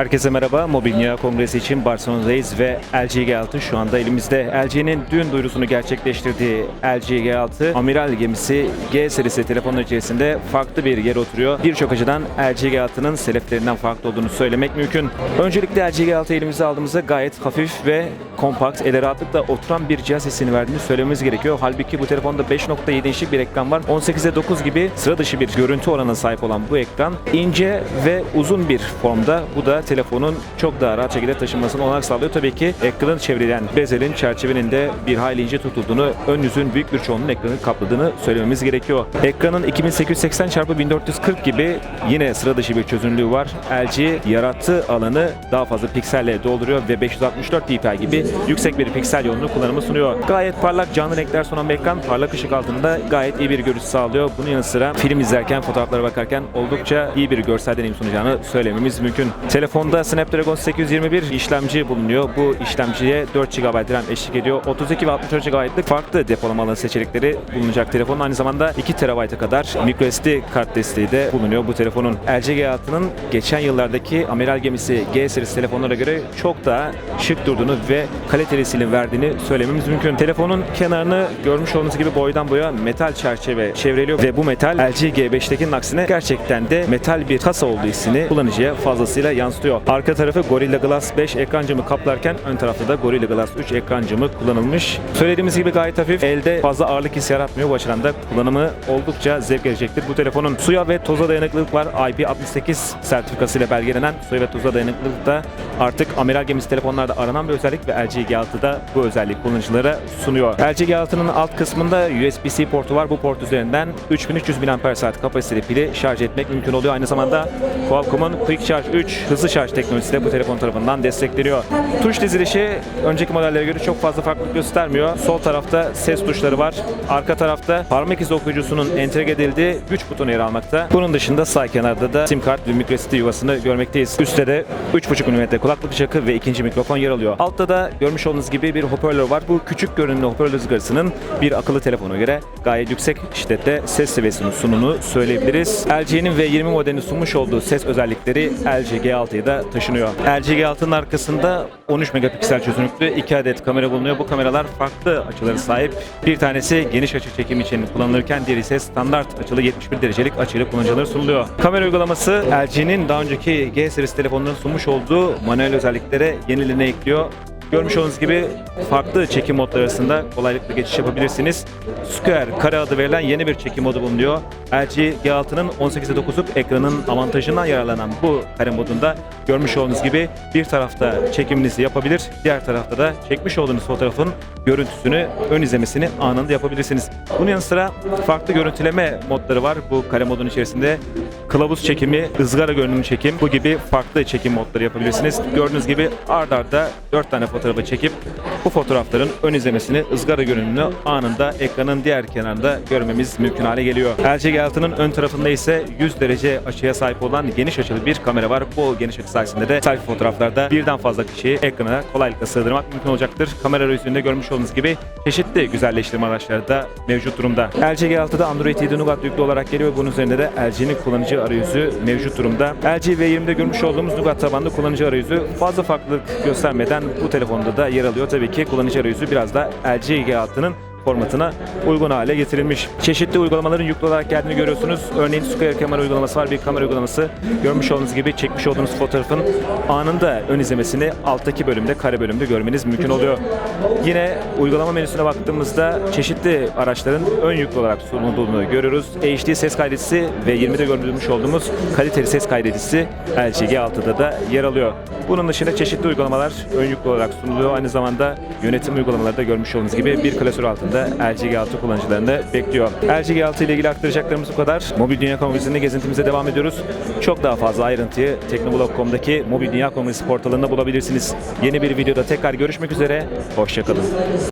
Herkese merhaba. Mobil Dünya Kongresi için Barcelona'dayız ve LG G6 şu anda elimizde. LG'nin dün duyurusunu gerçekleştirdiği LG G6 amiral gemisi G serisi telefonlar içerisinde farklı bir yere oturuyor. Birçok açıdan LG G6'nın seleflerinden farklı olduğunu söylemek mümkün. Öncelikle LG G6 elimize aldığımızda gayet hafif ve kompakt, ele rahatlıkla oturan bir cihaz hissini verdiğini söylememiz gerekiyor. Halbuki bu telefonda 5.7 inçlik bir ekran var. 18'e 9 gibi sıra dışı bir görüntü oranına sahip olan bu ekran ince ve uzun bir formda. Bu da telefonun çok daha rahat şekilde taşınmasını olanak sağlıyor. Tabii ki ekranın çevrilen bezelin çerçevenin de bir hayli ince tutulduğunu, ön yüzün büyük bir çoğunluğun ekranı kapladığını söylememiz gerekiyor. Ekranın 2880 x 1440 gibi yine sıra dışı bir çözünürlüğü var. LG yarattığı alanı daha fazla pikselle dolduruyor ve 564 dpi gibi yüksek bir piksel yoğunluğu kullanımı sunuyor. Gayet parlak canlı renkler sunan bir ekran parlak ışık altında gayet iyi bir görüş sağlıyor. Bunun yanı sıra film izlerken, fotoğraflara bakarken oldukça iyi bir görsel deneyim sunacağını söylememiz mümkün. Telefonda Snapdragon 821 işlemci bulunuyor. Bu işlemciye 4 GB RAM eşlik ediyor. 32 ve 64 GB'lık farklı depolama alanı seçenekleri bulunacak telefonun. Aynı zamanda 2 TB'a kadar microSD kart desteği de bulunuyor bu telefonun. LG G6'nın geçen yıllardaki amiral gemisi G serisi telefonlara göre çok daha şık durduğunu ve kaliteli silim verdiğini söylememiz mümkün. Telefonun kenarını görmüş olduğunuz gibi boydan boya metal çerçeve çevreliyor ve bu metal LG G5'tekinin aksine gerçekten de metal bir kasa olduğu hissini kullanıcıya fazlasıyla yansıtıyor. Arka tarafı Gorilla Glass 5 ekran camı kaplarken ön tarafta da Gorilla Glass 3 ekran camı kullanılmış. Söylediğimiz gibi gayet hafif, elde fazla ağırlık hissi yaratmıyor. Bu açıdan da kullanımı oldukça zevk verecektir. Bu telefonun suya ve toza dayanıklılık var. IP68 sertifikasıyla belgelenen suya ve toza dayanıklılık da artık amiral gemisi telefonlarda aranan bir özellik ve LG G6'da bu özellik kullanıcılara sunuyor. LG G6'nın alt kısmında USB-C portu var. Bu port üzerinden 3300 mAh kapasiteli pili şarj etmek mümkün oluyor. Aynı zamanda Qualcomm'un Quick Charge 3 hızlı şarj teknolojisi de bu telefon tarafından destekleniyor. Tuş dizilişi önceki modellere göre çok fazla farklılık göstermiyor. Sol tarafta ses tuşları var. Arka tarafta parmak izi okuyucusunun entegre edildiği güç butonu yer almakta. Bunun dışında sağ kenarda da sim kart ve microSD yuvasını görmekteyiz. Üstte de 3.5 mm kulaklık jackı ve ikinci mikrofon yer alıyor. Altta da görmüş olduğunuz gibi bir hoparlör var. Bu küçük görünümlü hoparlör ızgarasının bir akıllı telefona göre gayet yüksek şiddette ses seviyesinin sununu söyleyebiliriz. LG'nin V20 modelini sunmuş olduğu ses özellikleri LG G6'ya da taşınıyor. LG G6'nın arkasında 13 megapiksel çözünürlüklü 2 adet kamera bulunuyor. Bu kameralar farklı açılara sahip. Bir tanesi geniş açı çekim için kullanılırken diğeri ise standart açılı 71 derecelik açıyla kullanıcılara sunuluyor. Kamera uygulaması LG'nin daha önceki G serisi telefonların sunmuş olduğu manuel özelliklere yenilerine ekliyor. Görmüş olduğunuz gibi farklı çekim modları arasında kolaylıkla geçiş yapabilirsiniz. Square kare adı verilen yeni bir çekim modu bulunuyor. LG G6'nın 18'e 9'luk ekranın avantajından yararlanan bu kare modunda görmüş olduğunuz gibi bir tarafta çekiminizi yapabilir, diğer tarafta da çekmiş olduğunuz fotoğrafın görüntüsünü, ön izlemesini anında yapabilirsiniz. Bunun yanı sıra farklı görüntüleme modları var bu kare modun içerisinde. Kılavuz çekimi, ızgara görünüm çekim bu gibi farklı çekim modları yapabilirsiniz. Gördüğünüz gibi ard arda 4 tane fotoğrafı çekip bu fotoğrafların ön izlemesini, ızgara görünümünü anında ekranın diğer kenarında görmemiz mümkün hale geliyor. LG G6'nın ön tarafında ise 100 derece açıya sahip olan geniş açılı bir kamera var. Bu geniş açı sayesinde de selfie fotoğraflarda birden fazla kişiyi ekrana kolaylıkla sığdırmak mümkün olacaktır. Kamera yüzünde görmüş olduğunuz gibi çeşitli güzelleştirme araçları da mevcut durumda. LG G6'da Android 7 Nougat yüklü olarak geliyor. Bunun üzerinde de LG'nin kullanıcı arayüzü mevcut durumda. LG V20'de görmüş olduğumuz Nougat tabanlı kullanıcı arayüzü fazla farklılık göstermeden bu telefonda da yer alıyor. Tabii ki kullanıcı arayüzü biraz da LG G6'nın formatına uygun hale getirilmiş. Çeşitli uygulamaların yüklü olarak geldiğini görüyorsunuz. Örneğin Square kamera uygulaması var. Bir kamera uygulaması. Görmüş olduğunuz gibi çekmiş olduğunuz fotoğrafın anında ön izlemesini alttaki bölümde, kare bölümde görmeniz mümkün oluyor. Yine uygulama menüsüne baktığımızda çeşitli araçların ön yüklü olarak sunulduğunu görüyoruz. HD ses kaydedicisi ve 20'de görmüş olduğumuz kaliteli ses kaydedicisi LG G6'da da yer alıyor. Bunun dışında çeşitli uygulamalar ön yüklü olarak sunuluyor. Aynı zamanda yönetim uygulamaları da görmüş olduğunuz gibi bir klasör altında LG G6 kullanıcılarını bekliyor. LG G6 ile ilgili aktaracaklarımız bu kadar. Mobil Dünya Kongresi'nde gezintimize devam ediyoruz. Çok daha fazla ayrıntıyı Teknoblog.com'daki Mobil Dünya Kongresi portalında bulabilirsiniz. Yeni bir videoda tekrar görüşmek üzere. Hoşçakalın.